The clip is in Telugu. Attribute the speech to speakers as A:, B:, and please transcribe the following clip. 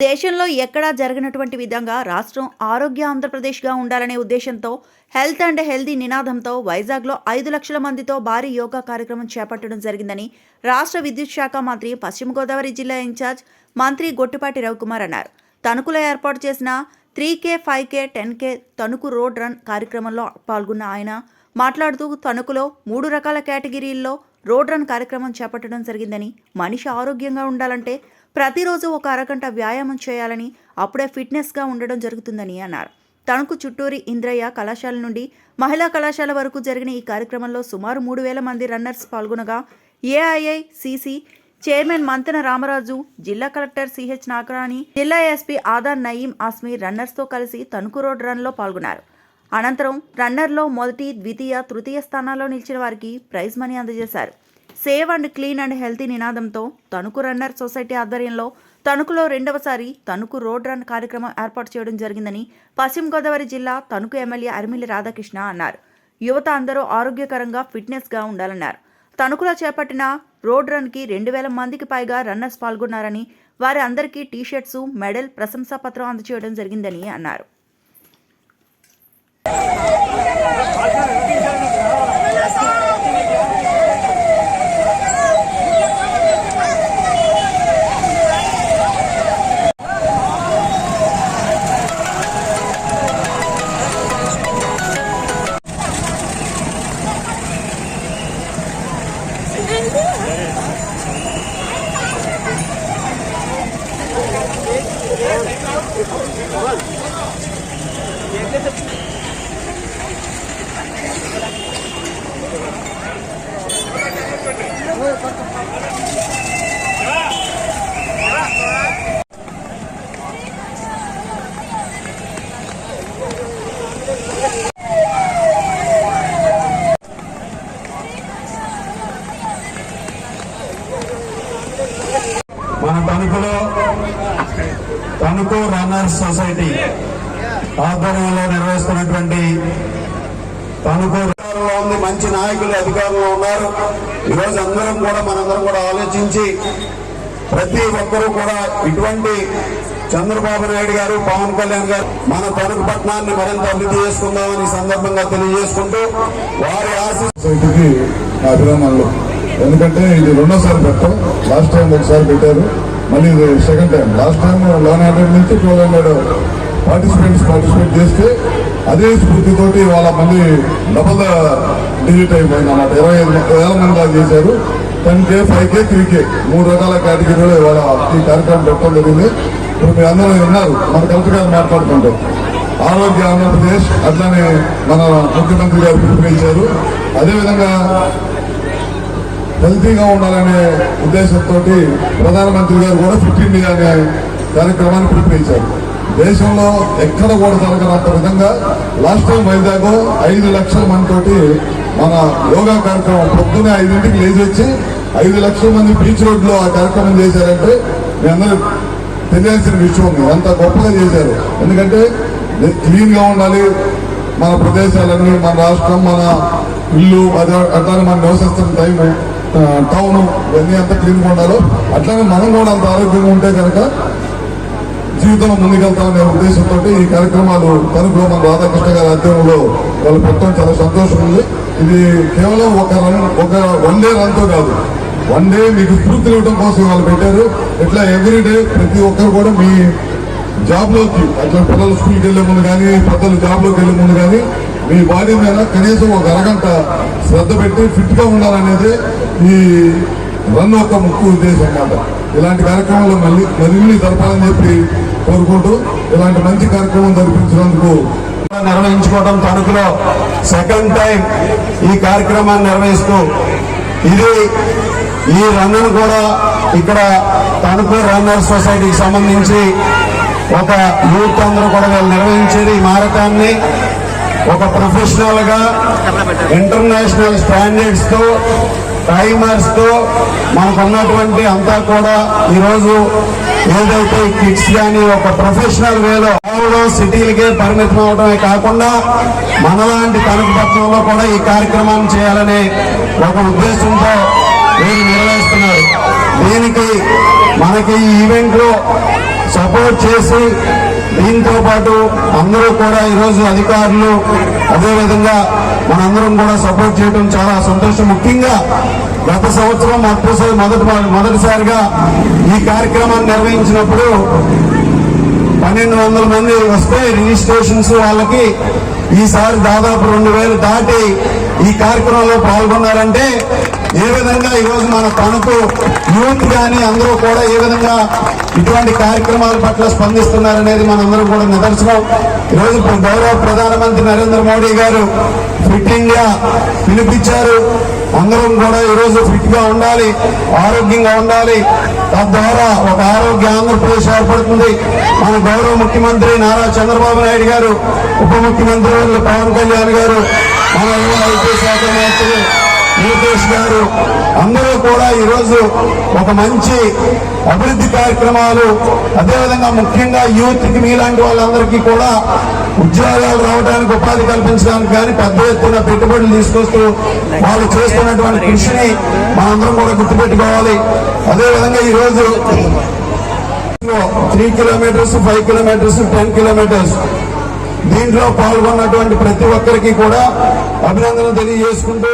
A: దేశంలో ఎక్కడా జరగనటువంటి విధంగా రాష్ట్రం ఆరోగ్య ఆంధ్రప్రదేశ్గా ఉండాలనే ఉద్దేశంతో హెల్త్ అండ్ హెల్దీ నినాదంతో వైజాగ్లో ఐదు లక్షల మందితో భారీ యోగా కార్యక్రమం చేపట్టడం జరిగిందని రాష్ట్ర విద్యుత్ శాఖ మంత్రి పశ్చిమ గోదావరి జిల్లా ఇన్ఛార్జ్ మంత్రి గొట్టిపాటి రవికుమార్ అన్నారు. తణుకులో ఏర్పాటు చేసిన three K five K ten K Tanuku road run కార్యక్రమంలో పాల్గొన్న ఆయన మాట్లాడుతూ తణుకులో మూడు రకాల కేటగిరీల్లో రోడ్ రన్ కార్యక్రమం చేపట్టడం జరిగిందని మనిషి ఆరోగ్యంగా ఉండాలంటే ప్రతిరోజు ఒక అరగంట వ్యాయామం చేయాలని అప్పుడే ఫిట్నెస్గా ఉండడం జరుగుతుందని అన్నారు. తణుకు చుట్టూరి ఇంద్రయ్య కళాశాల నుండి మహిళా కళాశాల వరకు జరిగిన ఈ కార్యక్రమంలో సుమారు మూడు వేల మంది రన్నర్స్ పాల్గొనగా ఏఐఐసిసి చైర్మన్ మంతెన రామరాజు జిల్లా కలెక్టర్ సిహెచ్ నాగరాణి జిల్లా ఎస్పీ ఆదార్ నయీం ఆస్మి రన్నర్స్తో కలిసి తణుకు రోడ్ రన్లో పాల్గొన్నారు. అనంతరం రన్నర్లో మొదటి ద్వితీయ తృతీయ స్థానాల్లో నిలిచిన వారికి ప్రైజ్ మనీ అందజేశారు. Save and clean and healthy నినాదంతో తణుకు రన్నర్ సొసైటీ ఆధ్వర్యంలో తణుకులో రెండవసారి తణుకు రోడ్ రన్ కార్యక్రమం ఏర్పాటు చేయడం జరిగిందని పశ్చిమ గోదావరి జిల్లా తణుకు ఎమ్మెల్యే అరిమిల్లి రాధాకృష్ణ అన్నారు. యువత అందరూ ఆరోగ్యకరంగా ఫిట్నెస్గా ఉండాలన్నారు. తణుకులో చేపట్టిన రోడ్ రన్కి రెండు వేల మందికి పైగా రన్నర్స్ పాల్గొన్నారని వారి అందరికీ టీషర్ట్స్ మెడల్ ప్రశంసా పత్రం అందజేయడం జరిగిందని అన్నారు.
B: మన తణుకులో తణుకు రన్నర్స్ సొసైటీ ఆధ్వర్యంలో నిర్వహిస్తున్నటువంటి తణుకు ఉంది. మంచి నాయకులు అధికారంలో ఉన్నారు. ఈరోజు అందరం కూడా మనందరం కూడా ఆలోచించి ప్రతి ఒక్కరూ కూడా ఇటువంటి చంద్రబాబు నాయుడు గారు పవన్ కళ్యాణ్ గారు మన తణుకు పట్టణాన్ని మరింత అభివృద్ధి చేసుకుందామని సందర్భంగా తెలియజేసుకుంటూ వారి ఆశకి
C: సొసైటీకి నా ఎందుకంటే ఇది రెండోసారి పెట్టాం. లాస్ట్ టైం ఒకసారి పెట్టారు. మళ్ళీ ఇది సెకండ్ టైం లాస్ట్ టైం లోన్ హండ్రెడ్ నుంచి ట్వెల్వ్ హండ్రెడ్ పార్టిసిపెంట్స్ పార్టిసిపేట్ చేస్తే అదే స్ఫూర్తితోటి వాళ్ళ మళ్ళీ డబల్ డిజిట్ అయిపోయింది అన్నమాట ఇరవై ఐదు వేల మంది దాకా చేశారు. Ten K five K three K మూడు రకాల కేటగిరీలో ఇవాళ ఈ కార్యక్రమం పెట్టడం జరిగింది. ఇప్పుడు మీ అందరూ విన్నారు మన కలెక్టర్ గారు మాట్లాడుకుంటాం ఆరోగ్య ఆంధ్రప్రదేశ్ అట్లానే మన ముఖ్యమంత్రి గారు పిలుపునిచ్చారు. అదేవిధంగా హెల్తీగా ఉండాలనే ఉద్దేశంతో ప్రధానమంత్రి గారు కూడా ఫిట్ ఇండియా అనే కార్యక్రమాన్ని పిలుపునిచ్చారు. దేశంలో ఎక్కడ కూడా జరగనంత విధంగా లాస్ట్ టైం వైజాగ్ ఐదు లక్షల మందితోటి మన యోగా కార్యక్రమం పొద్దునే ఐదింటికి లేచి వచ్చి ఐదు లక్షల మంది బీచ్ రోడ్లో ఆ కార్యక్రమం చేశారంటే మీ అందరూ తెలియాల్సిన విషయం. ఉంది గొప్పగా చేశారు. ఎందుకంటే క్లీన్గా ఉండాలి. మన ప్రదేశాలన్నీ మన రాష్ట్రం మన ఇల్లు అదే అట్లానే మనం నివసిస్తున్న టైము టౌన్ ఇవన్నీ అంతా క్లీన్గా ఉండాలో. అట్లానే మనం కూడా అంత ఆరోగ్యంగా ఉంటే కనుక జీవితంలో ముందుకెళ్తామనే ఉద్దేశంతో ఈ కార్యక్రమాలు తణుకులో మన రాధాకృష్ణ గారి అధ్యయనంలో వాళ్ళు పెట్టడం చాలా సంతోషం ఉంది. ఇది కేవలం ఒక రన్ ఒక వన్ డే రన్తో కాదు. వన్ డే మీకు స్ఫూర్తి ఇవ్వడం కోసం వాళ్ళు పెట్టారు. ఇట్లా ఎవ్రీ డే ప్రతి ఒక్కరు కూడా మీ జాబ్లోకి అట్లా పిల్లలు స్కూల్కి వెళ్ళే ముందు కానీ పెద్దలు జాబ్లోకి వెళ్ళే వెళ్ళే ముందు కానీ మీ బాడీ మీద కనీసం ఒక అరగంట శ్రద్ధ పెట్టి ఫిట్గా ఉండాలనేది ఈ రన్ ఒక ముఖ్య ఉద్దేశం అన్నమాట. ఇలాంటి కార్యక్రమాలు మళ్ళీ మరిన్ని జరపాలని చెప్పి కోరుకుంటూ ఇలాంటి మంచి కార్యక్రమం జరిపించినందుకు
B: నిర్వహించుకోవడం తణుకులో సెకండ్ టైం ఈ కార్యక్రమాన్ని నిర్వహిస్తూ ఇది ఈ రన్ను కూడా ఇక్కడ తణుకు రన్నర్ సొసైటీకి సంబంధించి ఒక యూత్ అందరూ కూడా వీళ్ళు నిర్వహించేది ఈ మారకాన్ని. ఒక ప్రొఫెషనల్గా ఇంటర్నేషనల్ స్టాండర్డ్స్తో టైమర్స్తో మనకున్నటువంటి అంతా కూడా ఈరోజు ఏదైతే కిడ్స్ కానీ ఒక ప్రొఫెషనల్ వేలో కేవలం సిటీలకే పరిమితం అవడమే కాకుండా మనలాంటి తణుకుపట్నంలో కూడా ఈ కార్యక్రమాన్ని చేయాలనే ఒక ఉద్దేశంతో వీరు నిర్వహిస్తున్నారు. దీనికి మనకి ఈ ఈవెంట్లో సపోర్ట్ చేసి దీంతో పాటు అందరూ కూడా ఈరోజు అధికారులు అదేవిధంగా మనందరం కూడా సపోర్ట్ చేయడం చాలా సంతోషం. ముఖ్యంగా గత సంవత్సరం మొదటిసారి మొదటి మొదటిసారిగా ఈ కార్యక్రమాన్ని నిర్వహించినప్పుడు పన్నెండు వందల మంది వస్తే రిజిస్ట్రేషన్స్ వాళ్ళకి ఈసారి దాదాపు రెండు వేలు దాటి ఈ కార్యక్రమంలో పాల్గొన్నారంటే ఏ విధంగా ఈరోజు మన తణుకు యూత్ కానీ అందరూ కూడా ఏ విధంగా ఇటువంటి కార్యక్రమాల పట్ల స్పందిస్తున్నారనేది మనందరం కూడా నిదర్శనం. ఈరోజు గౌరవ ప్రధానమంత్రి నరేంద్ర మోడీ గారు ఫిట్ ఇండియా పిలిపించారు. అందరం కూడా ఈరోజు ఫిట్గా ఉండాలి ఆరోగ్యంగా ఉండాలి. తద్వారా ఒక ఆరోగ్య ఆంధ్రప్రదేశ్ ఏర్పడుతుంది. మన గౌరవ ముఖ్యమంత్రి నారా చంద్రబాబు నాయుడు గారు ఉప ముఖ్యమంత్రి పవన్ కళ్యాణ్ గారు మన యువ ఐటీ శాఖ మంత్రి లోకేష్ గారు అందరూ కూడా ఈరోజు ఒక మంచి అభివృద్ధి కార్యక్రమాలు అదేవిధంగా ముఖ్యంగా యూత్కి మీలాంటి వాళ్ళందరికీ కూడా ఉద్యోగాలు రావడానికి ఉపాధి కల్పించడానికి కానీ పెద్ద ఎత్తున పెట్టుబడులు తీసుకొస్తూ వాళ్ళు చేస్తున్నటువంటి కృషిని మనందరం కూడా గుర్తుపెట్టుకోవాలి. అదేవిధంగా ఈరోజు three kilometres five kilometres ten kilometres దీంట్లో పాల్గొన్నటువంటి ప్రతి ఒక్కరికి కూడా అభినందనలు తెలియజేసుకుంటూ